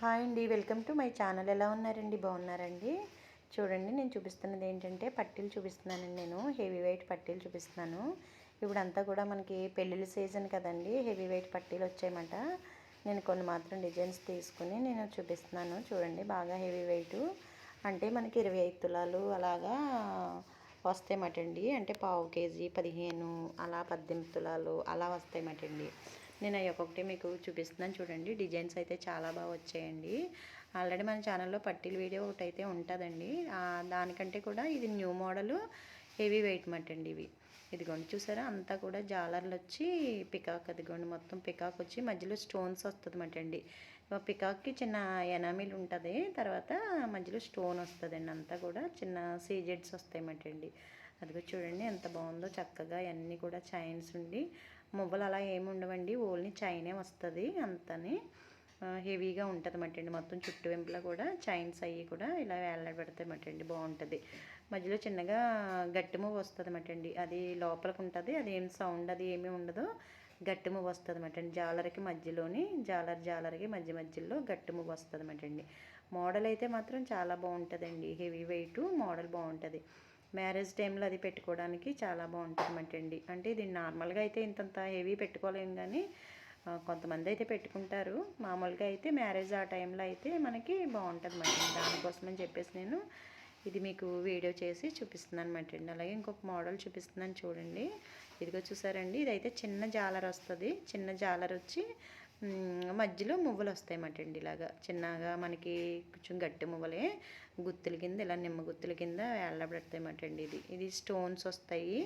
Hi అండి welcome to my channel. ఎలా ఉన్నారండి? బాగున్నారండి? చూడండి నేను చూపిస్తున్నది ఏంటంటే పట్టీలు చూపిస్తున్నానండి నేను. హెవీ వెయిట్ పట్టీలు చూపిస్తున్నాను. ఇప్పుడంతా కూడా మనకి పెళ్ళిళ్ళ సీజన్ కదండి హెవీ వెయిట్ పట్టీలు వచ్చాయన్నమాట. నేను కొన్ని మాత్రం డిజైన్స్ తీసుకుని నేను చూపిస్తున్నాను. చూడండి బాగా హెవీ వెయిట్. అంటే మనకి ఇరవై ఐదు తులాలు అలాగా వస్తాయన్నమాట అండి. అంటే పావు కేజీ పదిహేను అలా పద్దెనిమిది తులాలు అలా వస్తాయన్నమాట అండి. నేను అవి ఒక్కొక్కటి మీకు చూపిస్తున్నాను చూడండి. డిజైన్స్ అయితే చాలా బాగా వచ్చాయండి. ఆల్రెడీ మన ఛానల్లో పట్టీల వీడియో ఒకటి అయితే ఉంటుందండి. దానికంటే కూడా ఇది న్యూ మోడల్ హెవీ వెయిట్ మట్ అండి ఇవి. ఇదిగోండి చూసారా? అంతా కూడా జాలర్లు వచ్చి పికాక్ అదిగోండి మొత్తం పికాక్ వచ్చి మధ్యలో స్టోన్స్ వస్తుంది అండి. పికాక్కి చిన్న ఎనామిల్ ఉంటుంది తర్వాత మధ్యలో స్టోన్ వస్తుందండి. అంతా కూడా చిన్న సీజెడ్స్ వస్తాయన్నమాట అండి. అదిగో చూడండి ఎంత బాగుందో చక్కగా అన్నీ కూడా చైన్స్ ఉండి మువ్వలు అలా ఏమి ఉండవండి ఓన్లీ చైనే వస్తుంది అంతని. హెవీగా ఉంటుంది మటండి మొత్తం చుట్టూ వెంపులా కూడా చైన్స్ అయ్యి కూడా ఇలా వేలాడబెడతాయి మటండి బాగుంటుంది. మధ్యలో చిన్నగా గట్టి మువ్వ వస్తుంది మటండి అది లోపలికి ఉంటుంది అది ఏం సౌండ్ అది ఏమీ ఉండదు. గట్టి మువ్వ వస్తుంది మటండి జాలర్కి మధ్యలోని జాలర్ జాలర్కి మధ్య మధ్యలో గట్టి మువ్వ వస్తుంది మటండి. మోడల్ అయితే మాత్రం చాలా బాగుంటుందండి హెవీ వెయిట్ మోడల్ బాగుంటుంది. మ్యారేజ్ టైంలో అది పెట్టుకోవడానికి చాలా బాగుంటుంది అండి అంటే ఇది నార్మల్గా అయితే ఇంతంత హెవీ పెట్టుకోలేము కానీ కొంతమంది అయితే పెట్టుకుంటారు. మామూలుగా అయితే మ్యారేజ్ ఆ టైంలో అయితే మనకి బాగుంటుంది అన్నమాట దానికోసమని చెప్పేసి నేను ఇది మీకు వీడియో చేసి చూపిస్తున్నాను అనమాట అండి అలాగే ఇంకొక మోడల్ చూపిస్తున్నాను చూడండి. ఇదిగో చూసారండి. ఇదైతే చిన్న జాలర్ వస్తుంది చిన్న జాలర్ వచ్చి మధ్యలో మువ్వలు వస్తాయన్నమాట అండి ఇలాగా. చిన్నగా మనకి కొంచెం గట్టి మువ్వలే. గుత్తుల కింద ఇలా నిమ్మ గుత్తుల కింద వేళ్ళబెడతాయన్నమాట అండి ఇది. ఇది స్టోన్స్ వస్తాయి.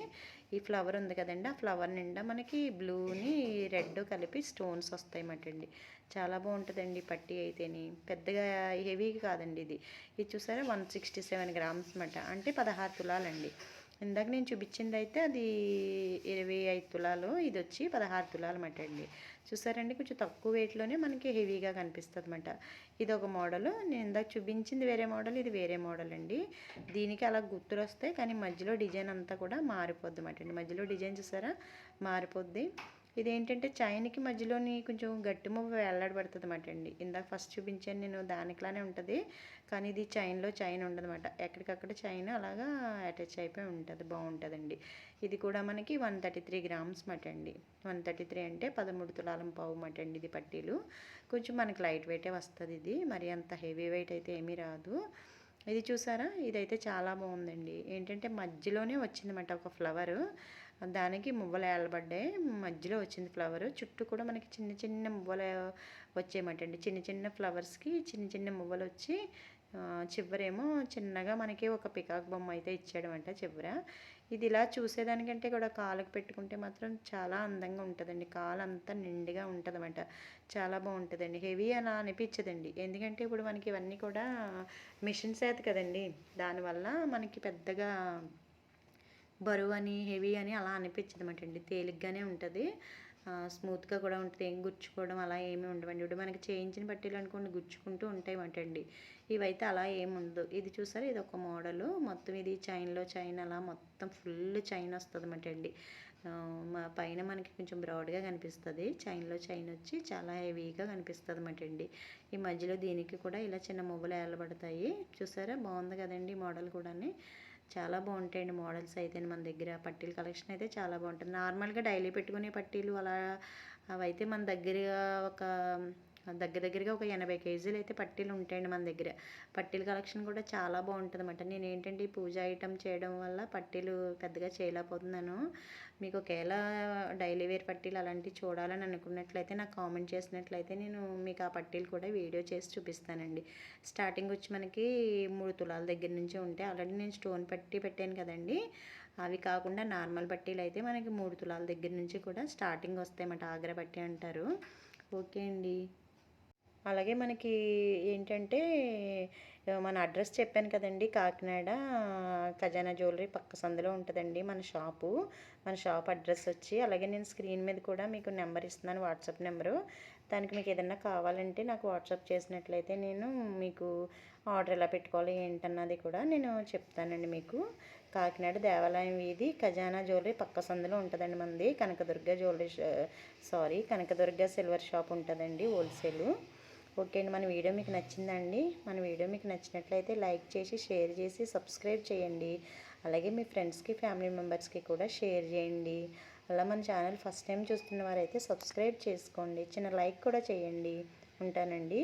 ఈ ఫ్లవర్ ఉంది కదండి ఆ ఫ్లవర్ నిండా మనకి బ్లూని రెడ్ కలిపి స్టోన్స్ వస్తాయన్నమాట అండి చాలా బాగుంటుందండి పట్టి అయితేని. పెద్దగా హెవీ కాదండి ఇది. ఇది చూసారా? వన్ సిక్స్టీ సెవెన్ గ్రామ్స్ మాట. అంటే పదహారు తులాలండి. ఇందాక నేను చూపించింది అయితే అది ఇరవై ఐదు తులాలు ఇది వచ్చి పదహారు తులాలు అన్నమాట అండి. చూసారండి కొంచెం తక్కువ వెయిట్లోనే మనకి హెవీగా కనిపిస్తుంది అనమాట ఇది ఒక మోడల్ నేను ఇందాక చూపించింది వేరే మోడల్ ఇది వేరే మోడల్ అండి. దీనికి అలా గుర్తులు వస్తాయి కానీ మధ్యలో డిజైన్ అంతా కూడా మారిపోద్ది అనమాట అండి. మధ్యలో డిజైన్ చూసారా? మారిపోద్ది. ఇదేంటంటే చైన్కి మధ్యలోని కొంచెం గట్టి మువ్వ వేలాడబడుతుంది అనమాట అండి. ఇందాక ఫస్ట్ చూపించాను నేను దానికిలానే ఉంటుంది. కానీ ఇది చైన్లో చైన్ ఉండదన్నమాట. ఎక్కడికక్కడ చైన్ అలాగా అటాచ్ అయిపోయి ఉంటుంది బాగుంటుందండి. ఇది కూడా మనకి వన్ థర్టీ త్రీ గ్రామ్స్ మాట అండి. వన్ థర్టీ త్రీ అంటే పదమూడు తులాలం పావు మాట అండి ఇది పట్టీలు. కొంచెం మనకి లైట్ వెయిటే వస్తుంది ఇది. మరి అంత హెవీ వెయిట్ అయితే ఏమీ రాదు. ఇది చూసారా? ఇదైతే చాలా బాగుందండి. ఏంటంటే మధ్యలోనే వచ్చిందన్నమాట ఒక ఫ్లవర్ దానికి మువ్వలు ఏలబడ్డాయి. మధ్యలో వచ్చింది ఫ్లవర్. చుట్టూ కూడా మనకి చిన్న చిన్న మువ్వలు వచ్చేయమంటండి. చిన్న చిన్న ఫ్లవర్స్కి చిన్న చిన్న మువ్వలు వచ్చి చివరేమో చిన్నగా మనకి ఒక పికాక్ బొమ్మ అయితే ఇచ్చాడమంట చివర. ఇది ఇలా చూసేదానికంటే కూడా కాలుకు పెట్టుకుంటే మాత్రం చాలా అందంగా ఉంటుందండి. కాలు అంతా నిండుగా ఉంటుందన్నమాట. చాలా బాగుంటుందండి. హెవీ అలా అనిపించదండి. ఎందుకంటే ఇప్పుడు మనకి ఇవన్నీ కూడా మిషన్ సేత కదండి. దానివల్ల మనకి పెద్దగా బరువు అని హెవీ అని అలా అనిపించింది అనమాట అండి. తేలిగ్గానే ఉంటుంది. స్మూత్గా కూడా ఉంటుంది. ఏం గుచ్చుకోవడం అలా ఏమీ ఉండవండి. ఇప్పుడు మనకి చేయించిన పట్టీలు అనుకోండి గుచ్చుకుంటూ ఉంటాయి అండి. ఇవైతే అలా ఏముండదు ఇది చూసారు? ఇది ఒక మోడలు. మొత్తం ఇది చైన్లో చైన్ అలా మొత్తం ఫుల్ చైన్ వస్తుంది అనమాట అండి. మా పైన మనకి కొంచెం బ్రాడ్గా కనిపిస్తుంది. చైన్లో చైన్ వచ్చి చాలా హెవీగా కనిపిస్తుంది అనమాట అండి. ఈ మధ్యలో దీనికి కూడా ఇలా చిన్న మువ్వలు ఏలబడతాయి. చూసారా? బాగుంది కదండి మోడల్ కూడా చాలా బాగుంటాయండి మోడల్స్ అయితే మన దగ్గర. పట్టీల కలెక్షన్ అయితే చాలా బాగుంటుంది. నార్మల్గా డైలీ పెట్టుకునే పట్టీలు అలా అవైతే మన దగ్గర ఒక దగ్గర దగ్గరగా ఒక ఎనభై కేజీలు అయితే పట్టీలు ఉంటాయండి మన దగ్గర. పట్టీల కలెక్షన్ కూడా చాలా బాగుంటుంది అనమాట నేను ఏంటంటే ఈ పూజ ఐటమ్ చేయడం వల్ల పట్టీలు పెద్దగా చేయలేకపోతున్నాను. మీకు ఒకవేళ డైలీ వేర్ పట్టీలు అలాంటివి చూడాలని అనుకున్నట్లయితే నాకు కామెంట్ చేసినట్లయితే నేను మీకు ఆ పట్టీలు కూడా వీడియో చేసి చూపిస్తానండి. స్టార్టింగ్ వచ్చి మనకి మూడు తులాల దగ్గర నుంచి ఉంటే ఆల్రెడీ నేను స్టోన్ పట్టి పెట్టాను కదండి. అవి కాకుండా నార్మల్ పట్టీలు అయితే మనకి మూడు తులాల దగ్గర నుంచి కూడా స్టార్టింగ్ వస్తాయన్నమాట. ఆగ్రా పట్టి అంటారు. ఓకే అండి. అలాగే మనకి ఏంటంటే మన అడ్రస్ చెప్పాను కదండి కాకినాడ ఖజానా జ్యువెలరీ పక్క సందులో ఉంటుందండి మన షాపు. మన షాప్ అడ్రస్ వచ్చి అలాగే నేను స్క్రీన్ మీద కూడా మీకు నెంబర్ ఇస్తున్నాను వాట్సాప్ నెంబరు. దానికి మీకు ఏదన్నా కావాలంటే నాకు వాట్సాప్ చేసినట్లయితే నేను మీకు ఆర్డర్ ఎలా పెట్టుకోవాలి ఏంటన్నది కూడా నేను చెప్తానండి మీకు. కాకినాడ దేవాలయం వీధి ఖజానా జ్యువెలరీ పక్క సందులో ఉంటుందండి మనది. Kanakadurga jewellery sorry Kanakadurga silver shop ఉంటుందండి హోల్సేలు. ఓకే అండి. మన వీడియో మీకు నచ్చిందండి. మన వీడియో మీకు నచ్చినట్లయితే లైక్ చేసి షేర్ చేసి సబ్స్క్రైబ్ చేయండి. అలాగే మీ ఫ్రెండ్స్కి ఫ్యామిలీ మెంబర్స్కి కూడా షేర్ చేయండి. అలా మన ఛానల్ ఫస్ట్ టైం చూస్తున్న వారైతే సబ్స్క్రైబ్ చేసుకోండి. చిన్న లైక్ కూడా చేయండి. ఉంటానండి.